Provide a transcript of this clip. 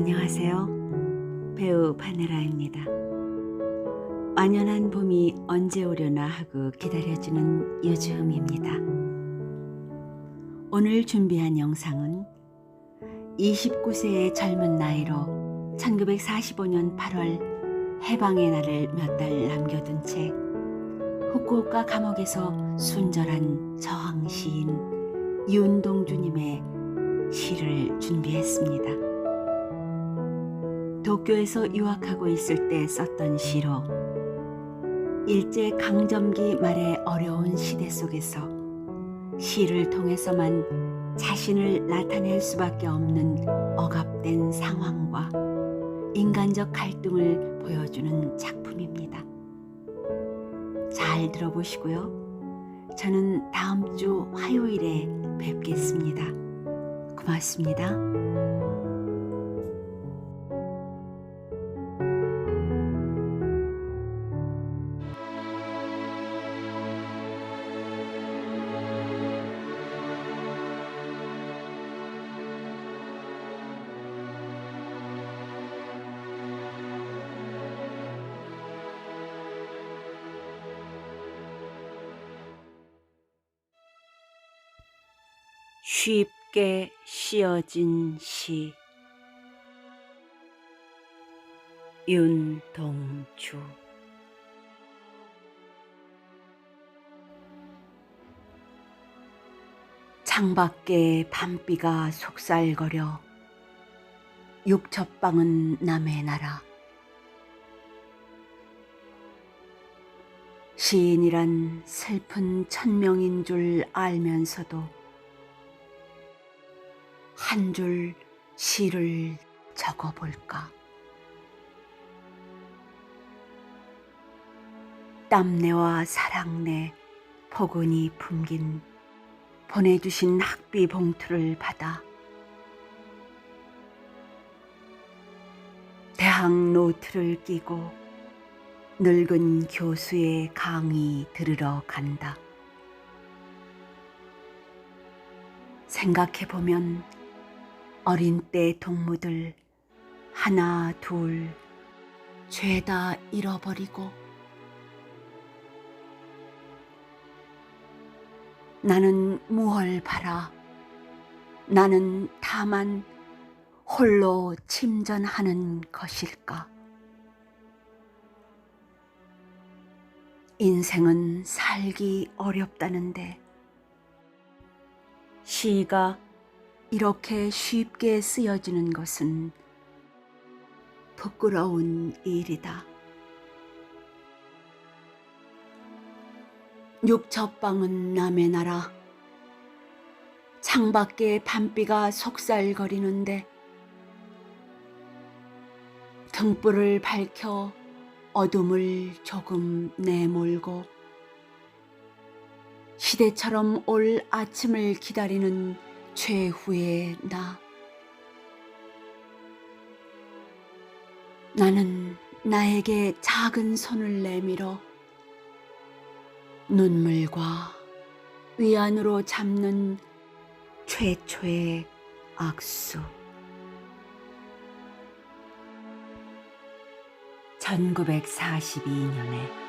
안녕하세요. 배우 바네라입니다. 완연한 봄이 언제 오려나 하고 기다려지는 요즘입니다. 오늘 준비한 영상은 29세의 젊은 나이로 1945년 8월 해방의 날을 몇 달 남겨둔 채 후쿠오카 감옥에서 순절한 저항 시인 윤동주님의 시를 준비했습니다. 도쿄에서 유학하고 있을 때 썼던 시로 일제 강점기 말의 어려운 시대 속에서 시를 통해서만 자신을 나타낼 수밖에 없는 억압된 상황과 인간적 갈등을 보여주는 작품입니다. 잘 들어보시고요. 저는 다음 주 화요일에 뵙겠습니다. 고맙습니다. 쉽게 씌어진 시. 윤동주. 창밖에 밤비가 속살거려 육첩방은 남의 나라. 시인이란 슬픈 천명인 줄 알면서도 한 줄 시를 적어볼까. 땀내와 사랑내 포근히 품긴 보내주신 학비 봉투를 받아 대학 노트를 끼고 늙은 교수의 강의 들으러 간다. 생각해보면 어린 때 동무들 하나 둘 죄다 잃어버리고 나는 무얼 바라. 나는 다만 홀로 침전하는 것일까? 인생은 살기 어렵다는데 시가 이렇게 쉽게 쓰여지는 것은 부끄러운 일이다. 육첩방은 남의 나라. 창밖에 밤비가 속살거리는데 등불을 밝혀 어둠을 조금 내몰고 시대처럼 올 아침을 기다리는 최후의 나. 나는 나에게 작은 손을 내밀어 눈물과 위안으로 잡는 최초의 악수. 1942년에